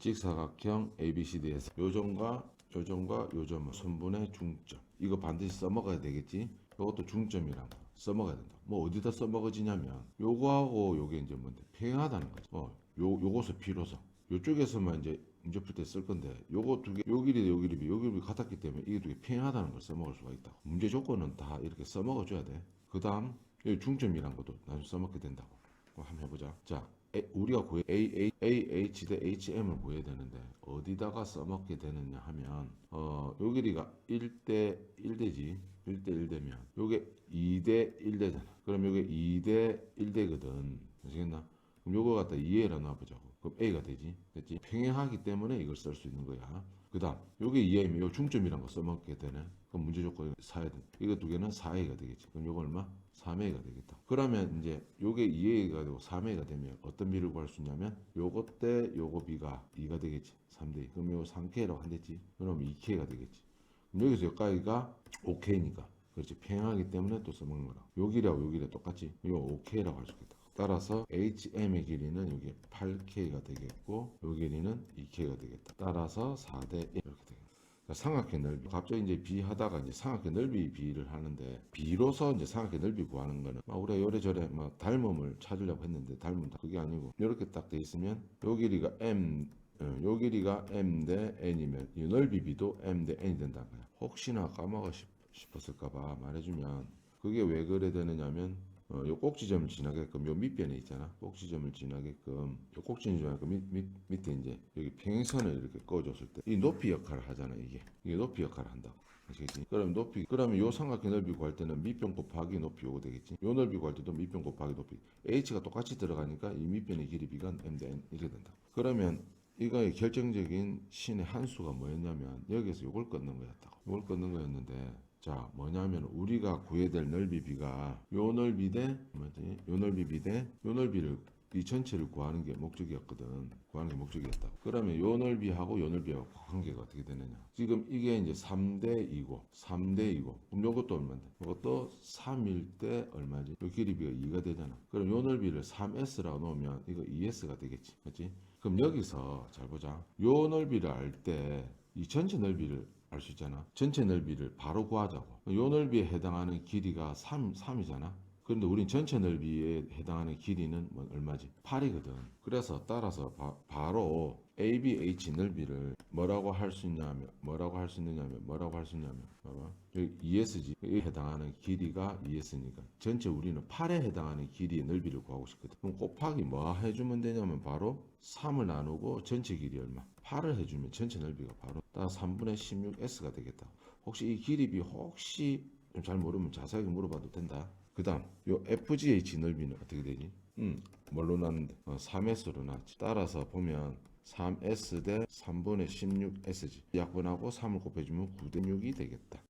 직사각형 ABCD에서 요점과 요점과 요점은 선분의 중점. 이거 반드시 써먹어야 되겠지? 이것도 중점이란 거 써먹어야 된다. 뭐 어디다 써먹어지냐면 요거하고 요게 이제 뭔데? 평행하다는 거지. 어, 요, 요것의 비로소 요쪽에서만 이제 문제 풀 때 쓸 건데 요거 두 개, 요 길이 요 길이 요 길이 같았기 때문에 이게 두 개 평행하다는 걸 써먹을 수가 있다. 문제 조건은 다 이렇게 써먹어 줘야 돼그 다음 중점이란 것도 나중에 써먹게 된다고 한번 해보자. 자 우리가 구해 A, A, A, H 대 HM을 구해야 되는데 어디다가 써먹게 되느냐 하면 어, 요 길이가 1대 1대지? 1대 1대면 요게 2대 1대잖아. 그럼 요게 2대 1대거든. 아시겠나? 그럼 요거 갖다 2A라 놔보자고 그럼 A가 되지. 됐지? 평행하기 때문에 이걸 쓸 수 있는 거야. 그 다음 요게 2A면 요 중점이란 거 써먹게 되네. 그럼 문제 조건이 4야 돼. 이거 두 개는 4A가 되겠지. 그럼 요거 얼마? 3A가 되겠다. 그러면 이제 요게 2A가 되고 3A가 되면 어떤 비를 구할 수 있냐면 요거 때 요거 비가 2가 되겠지. 3대2 그럼 요 3K라고 한댔지? 그럼 2K가 되겠지. 그럼 여기서 여기까지가 5K니까. 그렇지. 평행하기 때문에 또 써먹는 거라 여기랑 여기랑 똑같지 이거 5K라고 할 수 있겠다 따라서 HM의 길이는 여기 8K가 되겠고 요 길이는 2K가 되겠다. 따라서 4대 1 이렇게 되겠다. 그러니까 삼각형 넓이. 갑자기 이제 비 하다가 이제 삼각형 넓이 비를 하는데 비로소 이제 삼각형 넓이 구하는 거는 막 우리가 요래저래 막 닮음을 찾으려고 했는데 닮은 그게 아니고 이렇게 딱 돼 있으면 요 길이가 M 어, 요 길이가 M 대 N이면 이 넓이 비도 M 대 N이 된다는 거야. 혹시나 까먹어 싶, 싶었을까봐 말해주면. 그게 왜 그래 되느냐면 어, 요 꼭지점을 지나게끔 요 밑변에 있잖아. 꼭지점을 지나게끔 요 꼭지점 지나게끔 밑, 밑, 밑에 이제 여기 평행선을 이렇게 꺼줬을 때 이 높이 역할을 하잖아 이게. 이게 높이 역할을 한다고. 아시겠지? 그럼 높이 그러면 요 삼각형 넓이 구할 때는 밑변 곱하기 높이 요거 되겠지? 요 넓이 구할 때도 밑변 곱하기 높이. H가 똑같이 들어가니까 이 밑변의 길이 비가 m 대 n 이렇게 된다 그러면 이거의 결정적인 신의 한 수가 뭐였냐면 여기서 요걸 끊는 거였다고. 요걸 끊는 거였는데 자 뭐냐면 우리가 구해야 될 넓이 비가 요 넓이 대 뭐지? 요 넓이 비대 요 넓이를 이 전체를 구하는 게 목적이었거든. 구하는 게 목적이었다. 그러면 요 넓이하고 요 넓이하고 관계가 어떻게 되느냐? 지금 이게 이제 3대 2고 3대 2고. 그럼 요것도 얼마인데? 요것도 3일 때 얼마지? 요 길이비가 2가 되잖아. 그럼 요 넓이를 3s라고 놓으면 이거 2s가 되겠지. 맞지? 그럼 여기서 잘 보자. 요 넓이를 알 때 이 전체 넓이를 알 수 있잖아. 전체 넓이를 바로 구하자고. 요 넓이에 해당하는 길이가 3, 3이잖아. 그런데 우린 전체 넓이에 해당하는 길이는 뭐 얼마지? 8이거든. 그래서 따라서 바, 로 ABH 넓이를 뭐라고 할 수 있냐면 뭐라고 할 수 있느냐면 뭐라고 할 수 있냐면 봐봐. 여기 ESG 에 해당하는 길이가 ES니까 전체 우리는 8에 해당하는 길이의 넓이를 구하고 싶거든. 그럼 곱하기 뭐 해주면 되냐면 바로 3을 나누고 전체 길이 얼마? 8을 해주면 전체 넓이가 바로 따 3분의 16S가 되겠다. 혹시 이 길이비 혹시 좀 잘 모르면 자세하게 물어봐도 된다. 그 다음 요 FGH 넓이는 어떻게 되지? 음, 뭘로 나는데? 어, 3S로 나왔지. 따라서 보면 3S 대 3분의 16S지. 약분하고 3을 곱해주면 9대 6이 되겠다.